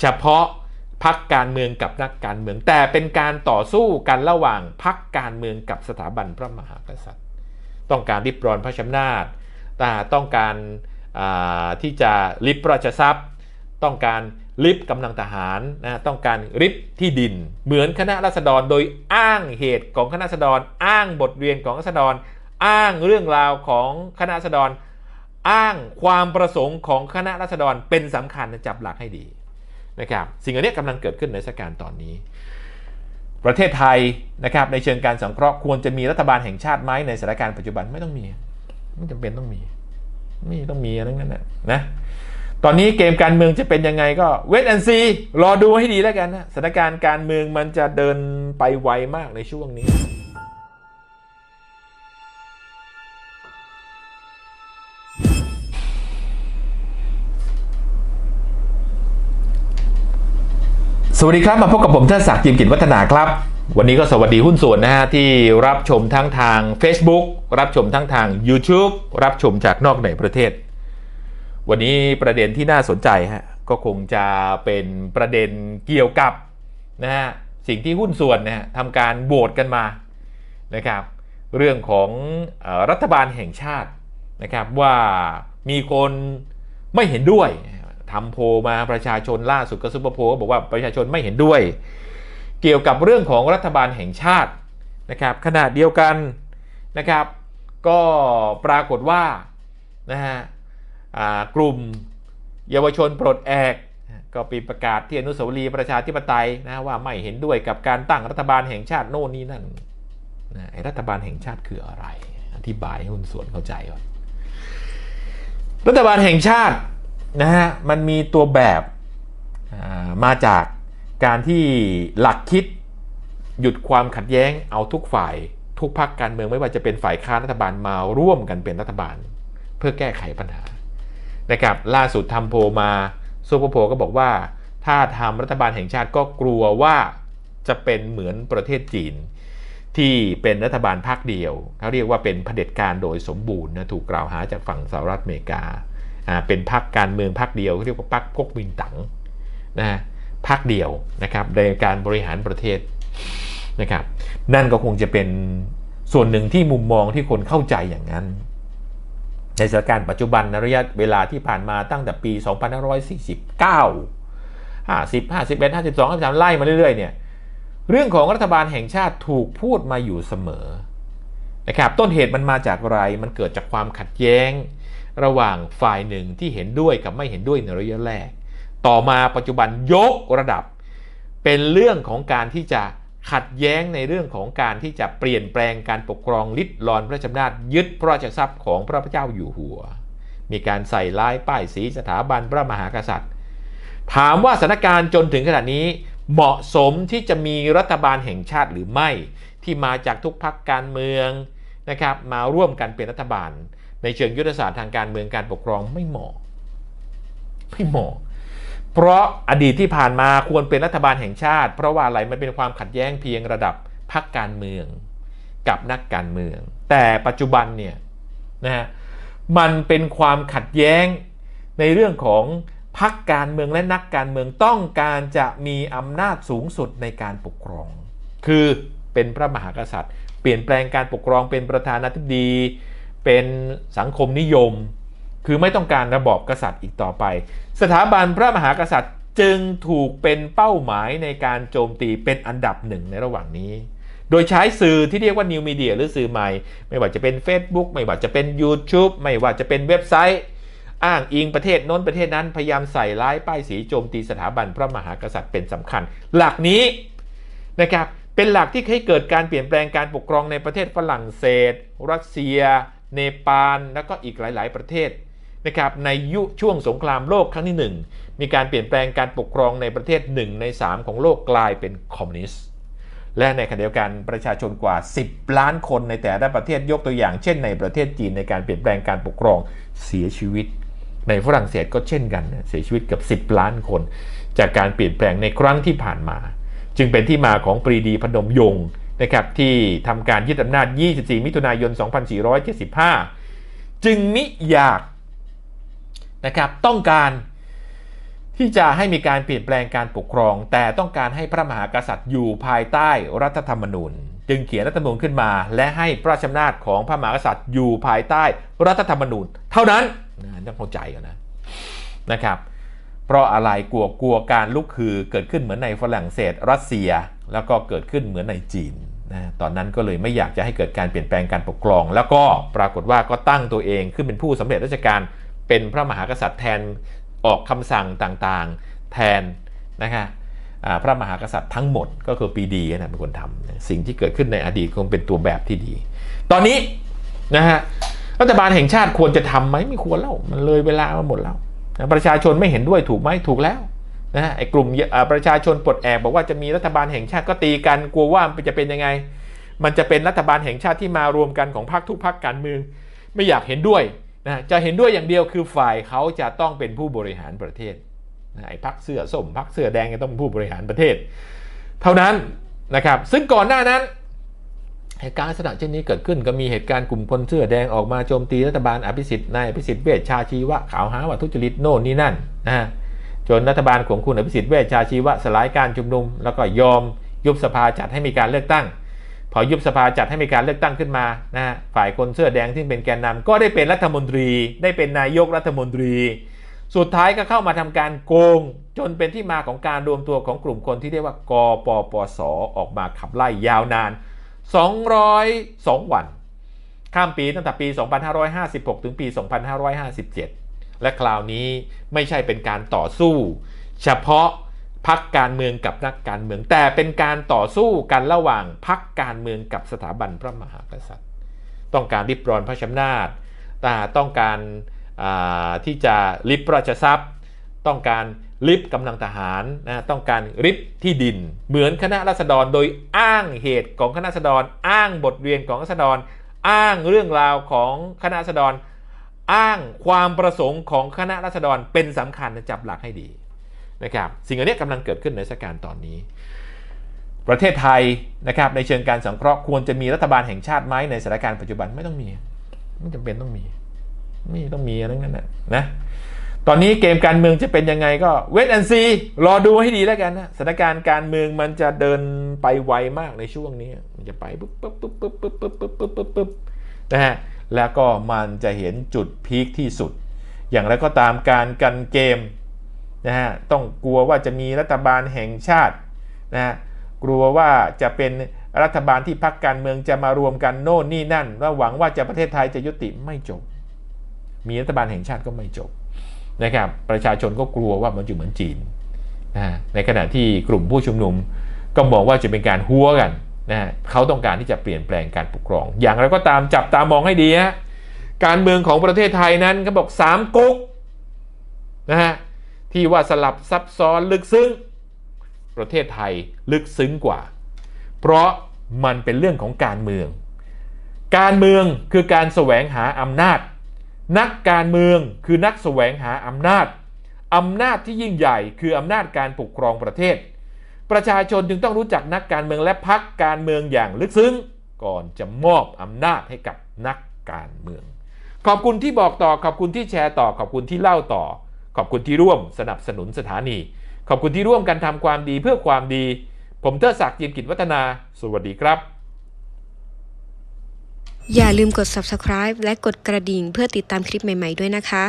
เฉพาะพักการเมืองกับนักการเมือง แต่เป็นการต่อสู้กันระหว่างพักการเมืองกับสถาบันพระมหากษัตริย์ ต้องการริบรอนพระชำนาจแต่ต้องการที่จะริบราชทรัพย์ ต้องการริบกำลังทหารนะต้องการริบที่ดิน เหมือนคณะรัษฎรโดยอ้างเหตุของคณะรัษฎร อ้างบทเรียนของรัษฎร อ้างเรื่องราวของคณะรัษฎร อ้างความประสงค์ของคณะรัษฎรเป็นสำคัญจับหลักให้ดี นะครับสิ่งอันนี้กำลังเกิดขึ้นในสถานการณ์ตอนนี้ ประเทศไทยนะครับในเชิงการสังเคราะห์ควรจะมีรัฐบาลแห่งชาติไหมในสถานการณ์ปัจจุบันไม่ต้องมีไม่จำเป็นต้องมีไม่ต้องมีอะไรนั้นนะนะตอนนี้เกมการเมืองจะเป็นยังไงก็เวทแอนซีรอดูให้ดีแล้วกันนะสถานการณ์การเมืองมันจะเดินไปไวมากในช่วงนี้ สวัสดีครับ มาพบกับผมท่านศักดิ์จิมกิจวัฒนาครับ วันนี้ก็สวัสดีหุ้นส่วนนะฮะที่รับชมทั้งทาง Facebook รับชมทั้งทาง YouTube รับชมจากนอกในประเทศ วันนี้ประเด็นที่น่าสนใจฮะก็คงจะเป็นประเด็นเกี่ยวกับนะฮะสิ่งที่หุ้นส่วนนะฮะทำการโหวตกันมานะครับ เรื่องของรัฐบาลแห่งชาตินะครับว่ามีคนไม่เห็นด้วย ทำโพมาประชาชนล่าสุดก็ซุปเปอร์โพกบอกว่าประชาชนไม่เห็นด้วย เกี่ยวกับเรื่องของรัฐบาลแห่งชาตินะครับขณะเดียวกันนะครับ ก็ปรากฏว่านะฮะกลุ่มเยาวชนปลดแอกก็ปีประกาศที่อนุสาวรีย์ประชาธิปไตยนะว่าไม่เห็นด้วยกับการตั้งรัฐบาลแห่งชาติโน่นนี่นั่นนะรัฐบาลแห่งชาติคืออะไร อธิบายให้หุ้นส่วนเข้าใจก่อนรัฐบาลแห่งชาติ นะฮะมันมีตัวแบบมาจากการที่หลักคิดหยุดความขัดแย้งเอาทุกฝ่าย ทุกพรรคการเมืองไม่ว่าจะเป็นฝ่ายค้านรัฐบาลมาร่วมกันเป็นรัฐบาล เพื่อแก้ไขปัญหานะครับล่าสุดทำโพมาซูเปอร์โพก็บอกว่า ถ้าทำรัฐบาลแห่งชาติก็กลัวว่าจะเป็นเหมือนประเทศจีน ที่เป็นรัฐบาลพรรคเดียวเขาเรียกว่าเป็นเผด็จการโดยสมบูรณ์นะถูกกล่าวหาจากฝั่งสหรัฐอเมริกา เป็นพรรคการเมืองพรรคเดียวเรียกว่าพรรคก๊กมินตั๋งนะพรรคเดียวนะครับในการบริหารประเทศนะครับ นั่นก็คงจะเป็นส่วนหนึ่งที่มุมมองที่คนเข้าใจอย่างนั้น ในสถานการณ์ปัจจุบันในระยะเวลาที่ผ่านมาตั้งแต่ปี 2549 50 51 52 53 ไล่มาเรื่อยๆเนี่ยเรื่องของรัฐบาลแห่งชาติถูกพูดมาอยู่เสมอนะครับต้นเหตุมันมาจากอะไรมันเกิดจากความขัดแย้ง ระหว่างฝ่ายหนึ่งที่เห็นด้วยกับไม่เห็นด้วยในระยะแรก ต่อมาปัจจุบันยกระดับ เป็นเรื่องของการที่จะขัดแย้งในเรื่องของการที่จะเปลี่ยนแปลงการปกครองลิดรอนพระชำนาจยึดพระราชทรัพย์ของพระพุทธเจ้าอยู่หัว มีการใส่ร้ายป้ายสีสถาบันพระมหากษัตริย์ ถามว่าสถานการณ์จนถึงขนาดนี้เหมาะสมที่จะมีรัฐบาลแห่งชาติหรือไม่ที่มาจากทุกพรรคการเมืองนะครับมาร่วมกันเป็นรัฐบาล ในเชิงยุทธศาสตร์ทางการเมืองการปกครองไม่เหมาะไม่เหมาะเพราะอดีตที่ผ่านมาควรเป็นรัฐบาลแห่งชาติ เพราะว่าอะไรมันเป็นความขัดแย้งเพียงระดับพรรคการเมืองกับนักการเมือง แต่ปัจจุบันเนี่ยนะฮะมันเป็นความขัดแย้งในเรื่องของพรรคการเมืองและนักการเมืองต้องการจะมีอำนาจสูงสุดในการปกครอง คือเป็นพระมหากษัตริย์ เปลี่ยนแปลงการปกครองเป็นประธานาธิบดี เป็นสังคมนิยม คือไม่ต้องการระบอบกษัตริย์อีกต่อไป สถาบันพระมหากษัตริย์จึงถูกเป็นเป้าหมายในการโจมตีเป็นอันดับหนึ่งในระหว่างนี้ โดยใช้สื่อที่เรียกว่านิวมีเดียหรือสื่อใหม่ ไม่ว่าจะเป็น Facebook ไม่ว่าจะเป็น YouTube ไม่ว่าจะเป็นเว็บไซต์ อ้างอิงประเทศน้นประเทศนั้นพยายามใส่ร้ายป้ายสีโจมตีสถาบันพระมหากษัตริย์เป็นสำคัญ หลักนี้นะครับเป็นหลักที่ให้เกิดการเปลี่ยนแปลงการปกครองในประเทศฝรั่งเศส รัสเซีย เนปาลแล้วก็อีกหลาย ๆ ประเทศนะครับในยุช่วงสงครามโลกครั้งที่ 1 มีการเปลี่ยนแปลงการปกครองในประเทศ 1 ใน 3 ของโลกกลายเป็นคอมมิวนิสต์และในขณะเดียวกันประชาชนกว่า 10 ล้านคนในแต่ละประเทศยกตัวอย่าง เช่นในประเทศจีนในการเปลี่ยนแปลงการปกครองเสียชีวิต ในฝรั่งเศสก็เช่นกันเสียชีวิตกับ 10 ล้านคน จากการเปลี่ยนแปลงในครั้งที่ผ่านมา จึงเป็นที่มาของปรีดีพนมยงค์ นะครับที่ทำการยึดอำนาจ 24 มิถุนายน 2475 จึงมิอยากนะครับต้องการที่จะให้มีการเปลี่ยนแปลงการปกครอง แต่ต้องการให้พระมหากษัตริย์อยู่ภายใต้รัฐธรรมนูญ จึงเขียนรัฐธรรมนูญขึ้นมา และให้พระราชอำนาจของพระมหากษัตริย์อยู่ภายใต้รัฐธรรมนูญ เท่านั้นนะต้องเข้าใจกันนะนะครับเพราะอะไรกลัวกลัวการลุกคือเกิดขึ้นเหมือนในฝรั่งเศส รัสเซีย แล้วก็เกิดขึ้นเหมือนในจีน นะตอนนั้นก็เลยไม่อยากจะให้เกิดการเปลี่ยนแปลงการปกครอง แล้วก็ปรากฏว่าก็ตั้งตัวเองขึ้นเป็นผู้สำเร็จราชการเป็นพระมหากษัตริย์แทนออกคำสั่งต่างๆ แทนนะคะพระมหากษัตริย์ทั้งหมดก็คือปีดีนะเป็นคนทำสิ่งที่เกิดขึ้นในอดีตคงเป็นตัวแบบที่ดี ตอนนี้นะฮะรัฐบาลแห่งชาติควรจะทำไหมไม่ควรแล้วมันเลยเวลามาหมดแล้วประชาชนไม่เห็นด้วยถูกไหมถูกแล้ว นะไอ้กลุ่มประชาชนปลดแอกบอกว่าจะมีรัฐบาลแห่งชาติก็ตีกันกลัวว่ามันจะเป็นยังไง มันจะเป็นรัฐบาลแห่งชาติที่มารวมกันของพรรคทุกพรรคการเมือง ไม่อยากเห็นด้วยนะจะเห็นด้วยอย่างเดียวคือฝ่ายเขาจะต้องเป็นผู้บริหารประเทศนะไอ้พรรคเสื้อส้มพรรคเสื้อแดงจะต้องเป็นผู้บริหารประเทศ เท่านั้นนะครับซึ่งก่อนหน้านั้นเหตุการณ์ลักษณะเช่นนี้เกิดขึ้นก็มีเหตุการณ์กลุ่มคนเสื้อแดงออกมาโจมตีรัฐบาลอภิสิทธิ์นายอภิสิทธิ์เวชชาชีวะข่าวหาว่าทุจริตโน่นนี่นั่นนะฮะ จนรัฐบาลของคุณอภิสิทธิ์เวชชาชีวะสลายการชุมนุม แล้วก็ยอมยุบสภาจัดให้มีการเลือกตั้ง พอยุบสภาจัดให้มีการเลือกตั้งขึ้นมานะฮะฝ่ายคนเสื้อแดงที่เป็นแกนนำก็ได้เป็นรัฐมนตรี ได้เป็นนายกรัฐมนตรี สุดท้ายก็เข้ามาทำการโกง จนเป็นที่มาของการรวมตัวของกลุ่มคนที่เรียกว่ากปปสออกมาขับไล่ยาวนาน 202 วัน ข้ามปีตั้งแต่ปี 2556 ถึงปี 2557 และคราวนี้ไม่ใช่เป็นการต่อสู้ เฉพาะพักการเมืองกับนักการเมือง แต่เป็นการต่อสู้กันระหว่างพักการเมืองกับสถาบันพระมหากษัตริย์ ต้องการริบรอนพระชำนาจแต่ต้องการาที่จะริบราชทรัพย์ ต้องการริบกำลังทหารนะต้องการริบที่ดิน เหมือนคณะรัษฎรโดยอ้างเหตุของคณะรัษฎร อ้างบทเรียนของรัษฎร อ้างเรื่องราวของคณะรัษฎร อ้างความประสงค์ของคณะรัษฎรเป็นสำคัญจับหลักให้ดีนะครับสิ่งอันนี้กำลังเกิดขึ้นในสถานการณ์ตอนนี้ ประเทศไทยนะครับในเชิงการสังเคราะห์ควรจะมีรัฐบาลแห่งชาติไหมในสถานการณ์ปัจจุบันไม่ต้องมีไม่จำเป็นต้องมีไม่ต้องมีอะไรนั้นนะนะตอนนี้เกมการเมืองจะเป็นยังไงก็เวทแอนซีรอดูให้ดีแล้วกันนะสถานการณ์การเมืองมันจะเดินไปไวมากในช่วงนี้ มันจะไปปุ๊บปุ๊บปุ๊บปุ๊บปุ๊บปุ๊บปุ๊บปุ๊บปุ๊บปุ๊บนะฮะ แล้วก็มันจะเห็นจุดพีคที่สุด อย่างไรก็ตามการกันเกมนะฮะต้องกลัวว่าจะมีรัฐบาลแห่งชาตินะฮะกลัวว่าจะเป็นรัฐบาลที่พักการเมืองจะมารวมกันโน่นนี่นั่นแล้วหวังว่าจะประเทศไทยจะยุติไม่จบ มีรัฐบาลแห่งชาติก็ไม่จบนะครับประชาชนก็กลัวว่ามันจะเหมือนจีนนะในขณะที่กลุ่มผู้ชุมนุมก็มองว่าจะเป็นการหัวกัน นะเขาต้องการที่จะเปลี่ยนแปลงการปกครอง อย่างไรก็ตามจับตามองให้ดีฮะการเมืองของประเทศไทยนั้นเขาบอกสามก๊กนะฮะที่ว่าสลับซับซ้อนลึกซึ้งประเทศไทยลึกซึ้งกว่า เพราะมันเป็นเรื่องของการเมือง การเมืองคือการแสวงหาอำนาจ นักการเมืองคือนักแสวงหาอำนาจอำนาจที่ยิ่งใหญ่คืออำนาจการปกครองประเทศ ประชาชนจึงต้องรู้จักนักการเมืองและพักการเมืองอย่างลึกซึ้ง ก่อนจะมอบอำนาจให้กับนักการเมือง ขอบคุณที่บอกต่อขอบคุณที่แชร์ต่อ ขอบคุณที่เล่าต่อ ขอบคุณที่ร่วมสนับสนุนสถานี ขอบคุณที่ร่วมกันทำความดีเพื่อความดี ผมเทอศักดิ์ยิมกิจวัฒนา สวัสดีครับ อย่าลืมกด subscribe และกดกระดิ่งเพื่อติดตามคลิปใหม่ ๆ ด้วยนะคะ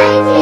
Baby.